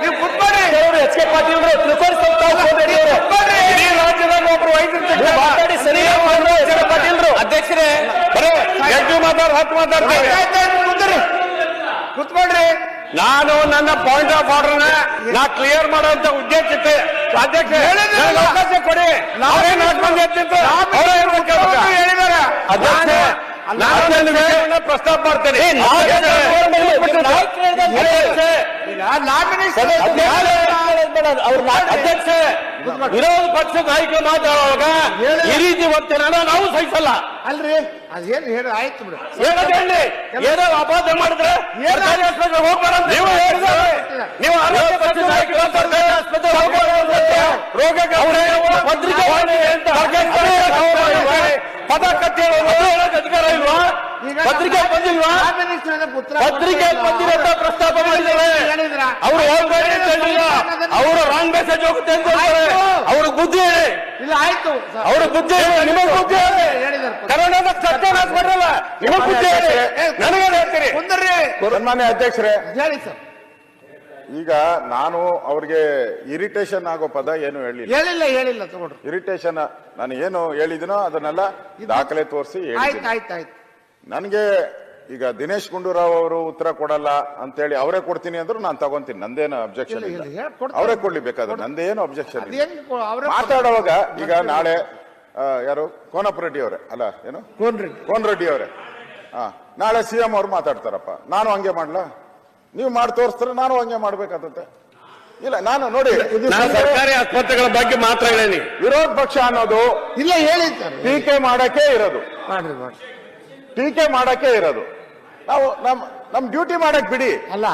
ನೀವು ಕುತ್ಕೊಳ್ಳಿ ಕೆಲವರು ಎಚ್ ಕೆ ಪಾಟೀಲ್ ತ್ರಿಕೋನ ಕುತ್ಕೊಳ್ಳಿ. ಇಡೀ ರಾಜ್ಯದಾಗ ಒಬ್ರು ವೈದ್ಯರು ಮಾತಾಡಿ ಸರಿ ಎಚ್ ಕೆ ಪಾಟೀಲ್ ಅಧ್ಯಕ್ಷರೇ. ಬರೇ ಎಷ್ಟು ಮಾತಾಡ್ ಹತ್ತು ಮಾತಾಡ್ತೇವೆ ಆಯ್ತಾಯ್ತು ಕುಂದ್ರಿ ಕುತ್ಕೊಳ್ರಿ ನಾನು ನನ್ನ ಪಾಯಿಂಟ್ ಆಫ್ ಆರ್ಡರ್ ನಾ ಕ್ಲಿಯರ್ ಮಾಡುವಂತ ಉದ್ದೇಶ ಇತ್ತು ಅಧ್ಯಕ್ಷ ಅವಕಾಶ ಕೊಡಿ. ನಾವೇ ನಾಲ್ಕು ಮಂದಿ ಅಧ್ಯಕ್ಷ ನಾನು ಪ್ರಸ್ತಾಪ ಮಾಡ್ತೇನೆ. ಅಧ್ಯಕ್ಷ. ವಿರೋಧ ಪಕ್ಷದ ಆಯ್ಕೆ ಮಾತಾಡುವಾಗ ಈ ರೀತಿ ಒತ್ತಡ ನಾವು ಸಹಿಸಲ್ಲ. ಅಲ್ರಿ ಅದೇನ್ ಹೇಳಿ ಆಯ್ತು ಏನಂತ ಹೇಳಿ. ಏನೋ ಅಪರಾಧ ಮಾಡಿದ್ರೆ ನೀವು ನೀವು ಪತ್ರಿಕೆ ಪದ ಕಟ್ಟಿ ಹೇಳೋದು ಅಧಿಕಾರ ಇಲ್ವಾ? ಪತ್ರಿಕೆ ಬಂದಿಲ್ವಾ? ಪತ್ರಿಕೆ ಬಂದಿರೋ ಅವರು ಹೋಗ್ಬೇಡಿ ಅಂತ ಹೇಳಿಲ್ಲ ಅವರು ರಾಂಗ್ ಮೆಸೇಜ್ ಹೋಗುತ್ತೆ ಅಂತ ಹೇಳ್ತಾರೆ. ಅವ್ರಿಗೆ ಬುದ್ಧಿ ಹೇಳಿ. ಇಲ್ಲ ಆಯ್ತು. ಅವ್ರ ಬುದ್ಧಿ ಹೇಳಿ ನಿಮಗ್ ಬುದ್ಧಿ ಹೇಳಿ. ಹೇಳಿದಾರೆ ಸತ್ಯ ಬರಲ್ಲ ನಿಮಗ್ ಬುದ್ಧಿ ಹೇಳಿ. ನನಗೇನು ಹೇಳ್ತೀರಿ? ಕುಂದ್ರಿ ಸನ್ಮಾನ್ಯ ಅಧ್ಯಕ್ಷರೇ. ಹೇಳಿ ಸರ್ ಈಗ ನಾನು ಅವ್ರಿಗೆ ಇರಿಟೇಷನ್ ಆಗೋ ಪದ ಏನು ಹೇಳಿಲ್ಲ. ಹೇಳಿಲ್ಲ ಹೇಳಿಲ್ಲ ತಗೊಳ್ರಿ. ಇರಿಟೇಷನ್ ನಾನು ಏನು ಹೇಳಿದಿನೋ ಅದನ್ನೆಲ್ಲ ದಾಖಲೆ ತೋರಿಸಿ ಆಯ್ತು ಆಯ್ತು ಆಯ್ತು. ನನಗೆ ಈಗ ದಿನೇಶ್ ಗುಂಡೂರಾವ್ ಅವರು ಉತ್ತರ ಕೊಡಲ್ಲ ಅಂತೇಳಿ ಅವರೇ ಕೊಡ್ತೀನಿ ಅಂದ್ರು ನಾನು ತಗೊಂತೀನಿ. ನಂದೇನು ಅಬ್ಜೆಕ್ಷನ್ ಇಲ್ಲ, ಇಲ್ಲ ಇಲ್ಲ, ಕೊಡ್ತಾರೆ. ಅವರೇ ಕೊಡ್ಲಿ ಬೇಕಾದ್ರೆ ನಂದೇನು ಅಬ್ಜೆಕ್ಷನ್ ಇಲ್ಲ. ಅದೇನ್ ಅವ್ರ ಮಾತಾಡುವಾಗ ಈಗ ನಾಳೆ ಆ, ಯಾರು? ಕೋನಪ್ಪ ರೆಡ್ಡಿ ಅವರೇ ಅಲ್ಲ ಏನು? ಕೋನ್ರಿ ಕೋನ್ ರೆಡ್ಡಿ ಅವರೇ. ಹಾ ನಾಳೆ ಸಿ ಎಂ ಅವ್ರು ಮಾತಾಡ್ತಾರಪ್ಪ. ನಾನು ಹಂಗೆ ಮಾಡ್ಲಾ? ನೀವು ಮಾಡಿ ತೋರಿಸ್ತಾರೆ ನಾನು ಹಂಗೆ ಮಾಡ್ಬೇಕಾದಂತೆ. ಇಲ್ಲ ನಾನು ನೋಡಿ ನಾನು ಸರ್ಕಾರಿ ಆಸ್ಪತ್ರೆಗಳ ಬಗ್ಗೆ ಮಾತ್ರ ಹೇಳಿ ವಿರೋಧ ಪಕ್ಷ ಅನ್ನೋದು ಇಲ್ಲ ಹೇಳಿ ಸರ್ ಟೀಕೆ ಮಾಡಕ್ಕೆ ಇರೋದು. ಮಾಡ್ರಿ ಮಾಡ್ರಿ. ಟೀಕೆ ಮಾಡಕ್ಕೆ ಇರೋದು. ನಾವು ನಮ್ಮ ನಮ್ ಡ್ಯೂಟಿ ಮಾಡಕ್ ಬಿಡಿ. ಅಲ್ಲ